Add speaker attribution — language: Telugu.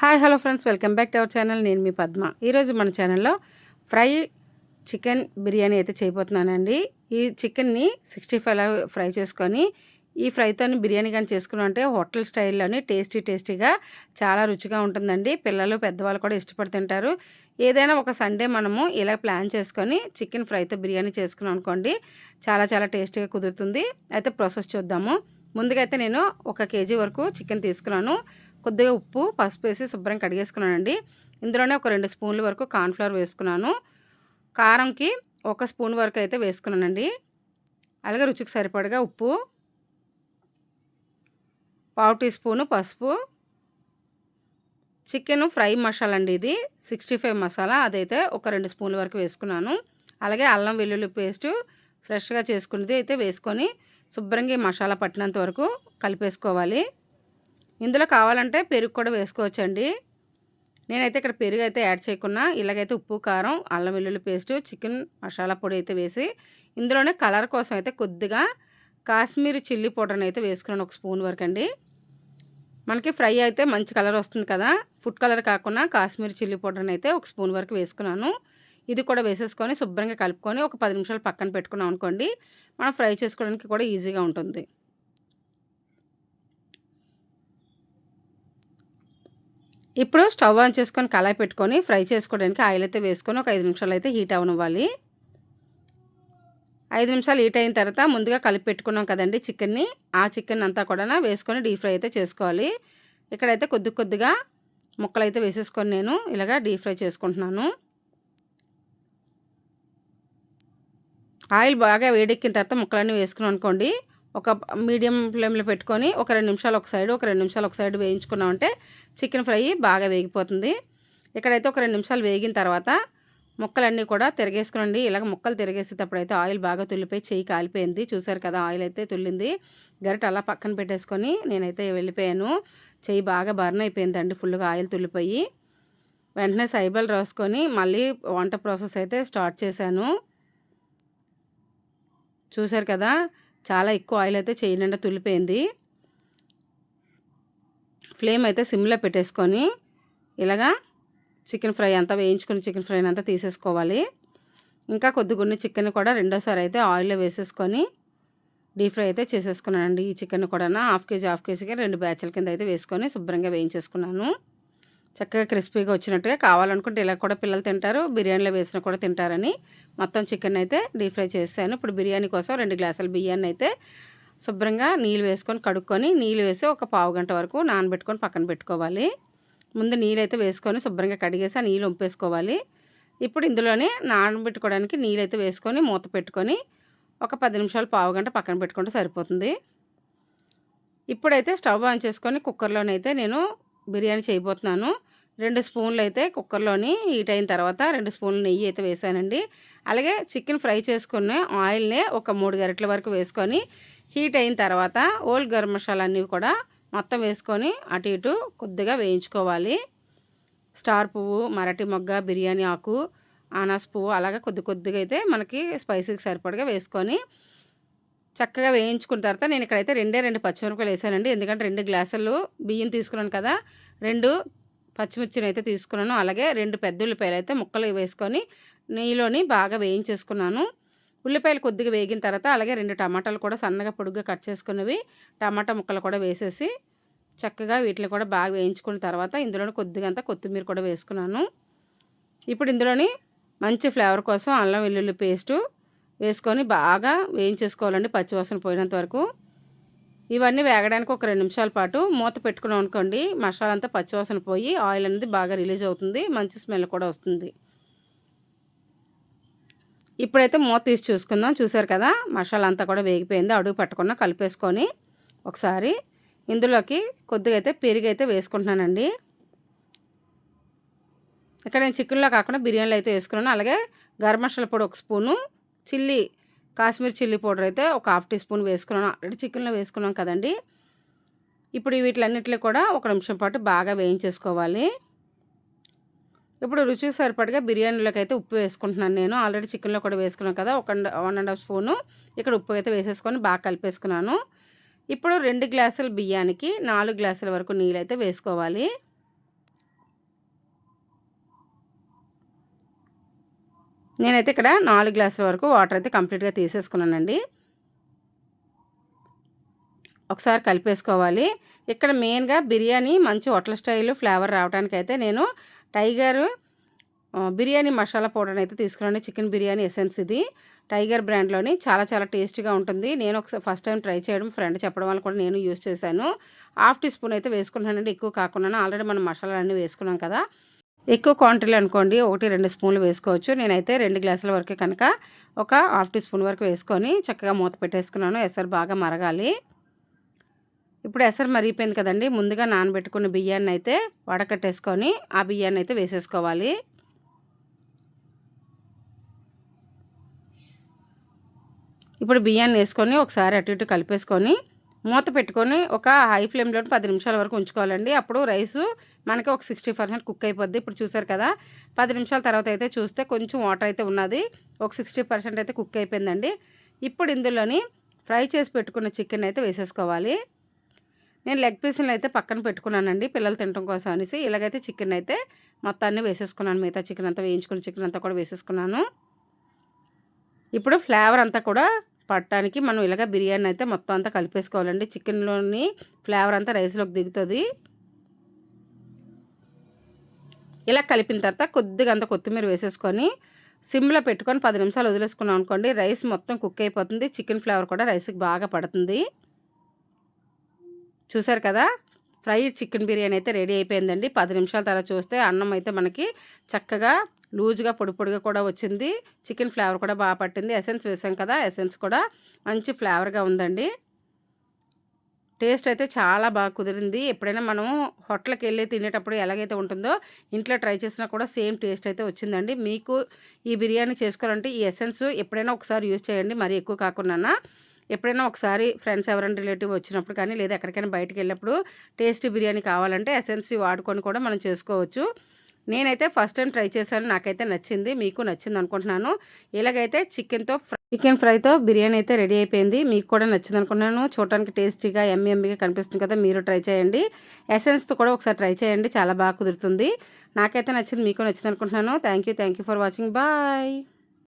Speaker 1: Hi hello friends. Welcome back to our channel. నేను మీ పద్మ. ఈరోజు మన ఛానల్లో ఫ్రై చికెన్ బిర్యానీ అయితే చేయబోతున్నానండి. ఈ చికెన్ని సిక్స్టీ ఫైవ్ ఫ్రై చేసుకొని ఈ ఫ్రైతో బిర్యానీ కానీ చేసుకున్నామంటే హోటల్ స్టైల్లోని టేస్టీ టేస్టీగా చాలా రుచిగా ఉంటుందండి. పిల్లలు పెద్దవాళ్ళు కూడా ఇష్టపడి తింటారు ఏదైనా ఒక సండే మనము ఇలా ప్లాన్ చేసుకొని చికెన్ ఫ్రైతో బిర్యానీ చేసుకున్నాం అనుకోండి చాలా చాలా టేస్టీగా కుదురుతుంది. అయితే ప్రాసెస్ చూద్దాము. ముందుగా అయితే నేను ఒక కేజీ వరకు చికెన్ తీసుకున్నాను. కొద్దిగా ఉప్పు పసుపు వేసి శుభ్రం కడిగేసుకున్నానండి. ఇందులోనే ఒక రెండు స్పూన్ల వరకు కార్న్ఫ్లవర్ వేసుకున్నాను. కారంకి ఒక స్పూన్ వరకు అయితే వేసుకున్నానండి. అలాగే రుచికి సరిపడగా ఉప్పు పావు టీ స్పూను పసుపు చికెన్ ఫ్రై మసాలా అండి ఇది. సిక్స్టీ ఫైవ్ మసాలా అదైతే ఒక రెండు స్పూన్ల వరకు వేసుకున్నాను. అలాగే అల్లం వెల్లుల్లి పేస్ట్ ఫ్రెష్గా చేసుకునేది అయితే వేసుకొని శుభ్రంగా ఈ మసాలా పట్టినంత వరకు కలిపేసుకోవాలి. ఇందులో కావాలంటే పెరుగు కూడా వేసుకోవచ్చండి. నేనైతే ఇక్కడ పెరుగు అయితే యాడ్ చేయకుండా ఇలాగైతే ఉప్పు కారం అల్లం వెల్లుల్లి పేస్టు చికెన్ మసాలా పొడి అయితే వేసి ఇందులోనే కలర్ కోసం అయితే కొద్దిగా కాశ్మీరీ చిల్లీ పౌడర్ని అయితే వేసుకున్నాను ఒక స్పూన్ వరకు అండి మనకి ఫ్రై అయితే మంచి కలర్ వస్తుంది కదా. ఫుడ్ కలర్ కాకుండా కాశ్మీర్ చిల్లీ పౌడర్ని అయితే ఒక స్పూన్ వరకు వేసుకున్నాను. ఇది కూడా వేసేసుకొని శుభ్రంగా కలుపుకొని ఒక పది నిమిషాలు పక్కన పెట్టుకున్నాం అనుకోండి మనం ఫ్రై చేసుకోవడానికి కూడా ఈజీగా ఉంటుంది. ఇప్పుడు స్టవ్ ఆన్ చేసుకొని కళాయి పెట్టుకొని ఫ్రై చేసుకోవడానికి ఆయిల్ అయితే వేసుకొని ఒక ఐదు నిమిషాలు అయితే హీట్ అవనివ్వాలి. ఐదు నిమిషాలు హీట్ అయిన తర్వాత ముందుగా కలిపి పెట్టుకున్నాం కదండి చికెన్ని. ఆ చికెన్ అంతా కూడా వేసుకొని డీప్ ఫ్రై అయితే చేసుకోవాలి. ఇక్కడైతే కొద్ది కొద్దిగా ముక్కలు అయితే వేసేసుకొని నేను ఇలాగా డీప్ ఫ్రై చేసుకుంటున్నాను. ఆయిల్ బాగా వేడెక్కిన తర్వాత ముక్కలన్నీ వేసుకున్నాం అనుకోండి ఒక మీడియం ఫ్లేమ్లో పెట్టుకొని ఒక రెండు నిమిషాలు ఒక సైడ్ ఒక రెండు నిమిషాలు ఒక సైడ్ వేయించుకున్నామంటే చికెన్ ఫ్రై బాగా వేగిపోతుంది. ఇక్కడైతే ఒక రెండు నిమిషాలు వేగిన తర్వాత ముక్కలన్నీ కూడా తిరగేసుకునండి. ఇలాగ ముక్కలు తిరిగేసేటప్పుడు అయితే ఆయిల్ బాగా తుల్లిపోయి చెయ్యి కాలిపోయింది. చూసారు కదా ఆయిల్ అయితే తుల్లింది. గరిట అలా పక్కన పెట్టేసుకొని నేనైతే వెళ్ళిపోయాను. చెయ్యి బాగా బర్న్ అయిపోయిందండి ఫుల్గా ఆయిల్ తుల్లిపోయి. వెంటనే సైబల్ రాసుకొని మళ్ళీ వంట ప్రాసెస్ అయితే స్టార్ట్ చేశాను. చూసారు కదా చాలా ఎక్కువ ఆయిల్ అయితే చేయి నిండా ఫ్లేమ్ అయితే సిమ్లో పెట్టేసుకొని ఇలాగా చికెన్ ఫ్రై అంతా వేయించుకుని చికెన్ ఫ్రై అంతా తీసేసుకోవాలి. ఇంకా కొద్దిగున్ని చికెన్ కూడా రెండోసారి అయితే ఆయిల్లో వేసేసుకొని డీప్ ఫ్రై అయితే చేసేసుకున్నానండి ఈ చికెన్ కూడా హాఫ్ కేజీ హాఫ్ కేజీకి రెండు బ్యాచ్ల కింద అయితే వేసుకొని శుభ్రంగా వేయించేసుకున్నాను. చక్కగా క్రిస్పీగా వచ్చినట్టుగా కావాలనుకుంటే ఇలా కూడా పిల్లలు తింటారు బిర్యానీలో వేసినా కూడా తింటారని మొత్తం చికెన్ అయితే డీప్ ఫ్రై చేశాను ఇప్పుడు బిర్యానీ కోసం రెండు గ్లాసుల బియ్యాన్ని అయితే శుభ్రంగా నీళ్ళు వేసుకొని కడుక్కొని నీళ్ళు వేసి ఒక పావు గంట వరకు నానబెట్టుకొని పక్కన పెట్టుకోవాలి. ముందు నీళ్ళు అయితే వేసుకొని శుభ్రంగా కడిగేసి ఆ నీళ్ళు ఉంపేసుకోవాలి. ఇప్పుడు ఇందులోనే నానబెట్టుకోవడానికి నీళ్ళు అయితే వేసుకొని మూత పెట్టుకొని ఒక పది నిమిషాలు పావు గంట పక్కన పెట్టుకుంటే సరిపోతుంది. ఇప్పుడైతే స్టవ్ ఆన్ చేసుకొని కుక్కర్లోనైతే నేను బిర్యానీ చేయబోతున్నాను. రెండు స్పూన్లు అయితే కుక్కర్లోని హీట్ అయిన తర్వాత రెండు స్పూన్లు నెయ్యి అయితే వేసానండి. అలాగే చికెన్ ఫ్రై చేసుకున్న ఆయిల్ని ఒక మూడు గరిటల వరకు వేసుకొని హీట్ అయిన తర్వాత ఓల్డ్ గరం మసాలా అన్నీ కూడా మొత్తం వేసుకొని అటు ఇటు కొద్దిగా వేయించుకోవాలి. స్టార్ పువ్వు మరటి మొగ్గ బిర్యానీ ఆకు ఆనాస్ పువ్వు అలాగే కొద్ది కొద్దిగా అయితే మనకి స్పైసీకి సరిపడగా వేసుకొని చక్కగా వేయించుకున్న తర్వాత నేను ఇక్కడైతే రెండే రెండు పచ్చిమిరపకాయలు వేసానండి. ఎందుకంటే రెండు గ్లాసులు బియ్యం తీసుకున్నాను కదా రెండు పచ్చిమిర్చిని అయితే తీసుకున్నాను. అలాగే రెండు పెద్ద ఉల్లిపాయలు అయితే ముక్కలు వేసుకొని నెయ్యిలోని బాగా వేయించేసుకున్నాను. ఉల్లిపాయలు కొద్దిగా వేగిన తర్వాత అలాగే రెండు టమాటాలు కూడా సన్నగా పొడుగ్గా కట్ చేసుకున్నవి టమాటా ముక్కలు కూడా వేసేసి చక్కగా వీటిని కూడా బాగా వేయించుకున్న తర్వాత ఇందులోని కొద్దిగా అంతా కొత్తిమీర కూడా వేసుకున్నాను. ఇప్పుడు ఇందులోని మంచి ఫ్లేవర్ కోసం అల్లం వెల్లుల్లి పేస్టు వేసుకొని బాగా వేయించేసుకోవాలండి పచ్చివాసన పోయినంత వరకు. ఇవన్నీ వేగడానికి ఒక రెండు నిమిషాల పాటు మూత పెట్టుకున్నాం అనుకోండి మసాలా అంతా పచ్చివాసన పోయి ఆయిల్ అనేది బాగా రిలీజ్ అవుతుంది మంచి స్మెల్ కూడా వస్తుంది. ఇప్పుడైతే మూత తీసి చూసుకుందాం. చూసారు కదా మసాలా అంతా కూడా వేగిపోయింది. అడుగు పట్టకుండా కలిపేసుకొని ఒకసారి ఇందులోకి కొద్దిగా అయితే పెరుగు అయితే వేసుకుంటున్నానండి. ఇక్కడ నేను చికెన్లో కాకుండా బిర్యానీలో అయితే వేసుకున్నాను. అలాగే గరం మసాలా పొడి ఒక spoon chilli Kashmir chilli powder అయితే ఒక హాఫ్ టీ స్పూన్ వేసుకున్నాను. ఆల్రెడీ చికెన్లో వేసుకున్నాం కదండి. ఇప్పుడు వీటిలన్నిటిలో కూడా ఒక నిమిషం పాటు బాగా వేయించేసుకోవాలి. ఇప్పుడు రుచికి సరిపడగా బిర్యానీలోకి అయితే ఉప్పు వేసుకుంటున్నాను నేను. ఆల్రెడీ చికెన్లో కూడా వేసుకున్నాను కదా ఒక వన్ అండ్ హాఫ్ స్పూను. ఇక్కడ ఉప్పు అయితే వేసేసుకొని బాగా కలిపేసుకున్నాను. ఇప్పుడు రెండు గ్లాసుల బియ్యానికి నాలుగు గ్లాసుల వరకు నీళ్ళు అయితే వేసుకోవాలి. నేనైతే ఇక్కడ నాలుగు గ్లాసుల వరకు వాటర్ అయితే కంప్లీట్గా తీసేసుకున్నానండి. ఒకసారి కలిపేసుకోవాలి. ఇక్కడ మెయిన్గా బిర్యానీ మంచి హోటల్ స్టైల్ ఫ్లేవర్ రావడానికైతే నేను టైగర్ బిర్యానీ మసాలా పౌడర్ అయితే తీసుకున్నాను. చికెన్ బిర్యానీ ఎసెన్స్ ఇది. టైగర్ బ్రాండ్లోని చాలా చాలా టేస్టీగా ఉంటుంది. నేను ఒకసారి ఫస్ట్ టైం ట్రై చేయడం ఫ్రెండ్ చెప్పడం వల్ల కూడా నేను యూస్ చేశాను. హాఫ్ టీ స్పూన్ అయితే వేసుకున్నానండి. ఎక్కువ కాకుండా ఆల్రెడీ మనం మసాలాలన్నీ వేసుకున్నాం కదా. ఎక్కువ క్వాంటిటీలు అనుకోండి ఒకటి రెండు స్పూన్లు వేసుకోవచ్చు. నేనైతే రెండు గ్లాసుల వరకు కనుక ఒక హాఫ్ టీ స్పూన్ వరకు వేసుకొని చక్కగా మూత పెట్టేసుకున్నాను. ఎసరు బాగా మరగాలి. ఇప్పుడు ఎసరు మరిగిపోయింది కదండి ముందుగా నానబెట్టుకున్న బియ్యాన్ని అయితే వడకట్టేసుకొని ఆ బియ్యాన్ని అయితే వేసేసుకోవాలి. ఇప్పుడు బియ్యాన్ని వేసుకొని ఒకసారి అటు ఇటు కలిపేసుకొని మూత పెట్టుకొని ఒక హై ఫ్లేమ్లో పది నిమిషాల వరకు ఉంచుకోవాలండి. అప్పుడు రైసు మనకి ఒక సిక్స్టీ పర్సెంట్ కుక్ అయిపోద్ది. ఇప్పుడు చూసారు కదా పది నిమిషాల తర్వాత అయితే చూస్తే కొంచెం వాటర్ అయితే ఉన్నది. ఒక సిక్స్టీ పర్సెంట్ అయితే కుక్ అయిపోయిందండి. ఇప్పుడు ఇందులోని ఫ్రై చేసి పెట్టుకున్న చికెన్ అయితే వేసేసుకోవాలి. నేను లెగ్ పీసులను అయితే పక్కన పెట్టుకున్నానండి పిల్లలు తినడం కోసం అనేసి. ఇలాగైతే చికెన్ అయితే మొత్తాన్ని వేసేసుకున్నాను. మిగతా చికెన్ అంతా వేయించుకున్న చికెన్ అంతా కూడా వేసేసుకున్నాను. ఇప్పుడు ఫ్లేవర్ అంతా కూడా పట్టడానికి మనం ఇలాగ బిర్యానీ అయితే మొత్తం అంతా కలిపేసుకోవాలండి. చికెన్లోని ఫ్లేవర్ అంతా రైస్లోకి దిగుతుంది. ఇలా కలిపిన తర్వాత కొద్దిగా అంత కొత్తిమీర వేసేసుకొని సిమ్లో పెట్టుకొని పది నిమిషాలు వదిలేసుకున్నాం అనుకోండి రైస్ మొత్తం కుక్ అయిపోతుంది. చికెన్ ఫ్లేవర్ కూడా రైస్కి బాగా పడుతుంది. చూసారు కదా? ఫ్రై చికెన్ బిర్యానీ అయితే రెడీ అయిపోయిందండి. పది నిమిషాల తర్వాత చూస్తే అన్నం అయితే మనకి చక్కగా లూజ్గా పొడి పొడిగా కూడా వచ్చింది. చికెన్ ఫ్లేవర్ కూడా బాగా పట్టింది. ఎసెన్స్ వేసాం కదా ఎసెన్స్ కూడా మంచి ఫ్లేవర్గా ఉందండి. టేస్ట్ అయితే చాలా బాగా కుదిరింది. ఎప్పుడైనా మనం హోటల్కి వెళ్ళి తినేటప్పుడు ఎలాగైతే ఉంటుందో ఇంట్లో ట్రై చేసినా కూడా సేమ్ టేస్ట్ అయితే వచ్చిందండి. మీకు ఈ బిర్యానీ చేసుకోవాలంటే ఈ ఎసెన్స్ ఎప్పుడైనా ఒకసారి యూజ్ చేయండి. మరి ఎక్కువ కాకుండా ఎప్పుడైనా ఒకసారి ఫ్రెండ్స్ ఎవరైనా రిలేటివ్ వచ్చినప్పుడు కానీ లేదా ఎక్కడికైనా బయటకు వెళ్ళినప్పుడు టేస్టీ బిర్యానీ కావాలంటే ఎసెన్స్ వాడుకొని కూడా మనం చేసుకోవచ్చు. నేనైతే ఫస్ట్ టైం ట్రై చేశాను. నాకైతే నచ్చింది. మీకు నచ్చింది అనుకుంటున్నాను. ఇలాగైతే చికెన్తో చికెన్ ఫ్రైతో బిర్యానీ అయితే రెడీ అయిపోయింది. మీకు కూడా నచ్చింది అనుకున్నాను చూడటానికి టేస్టీగా ఎమ్మి ఎమ్మిగా కనిపిస్తుంది కదా మీరు ట్రై చేయండి. ఎసెన్స్తో కూడా ఒకసారి ట్రై చేయండి. చాలా బాగా కుదురుతుంది. నాకైతే నచ్చింది మీకు నచ్చింది అనుకుంటున్నాను. Thank you thank you for watching. Bye!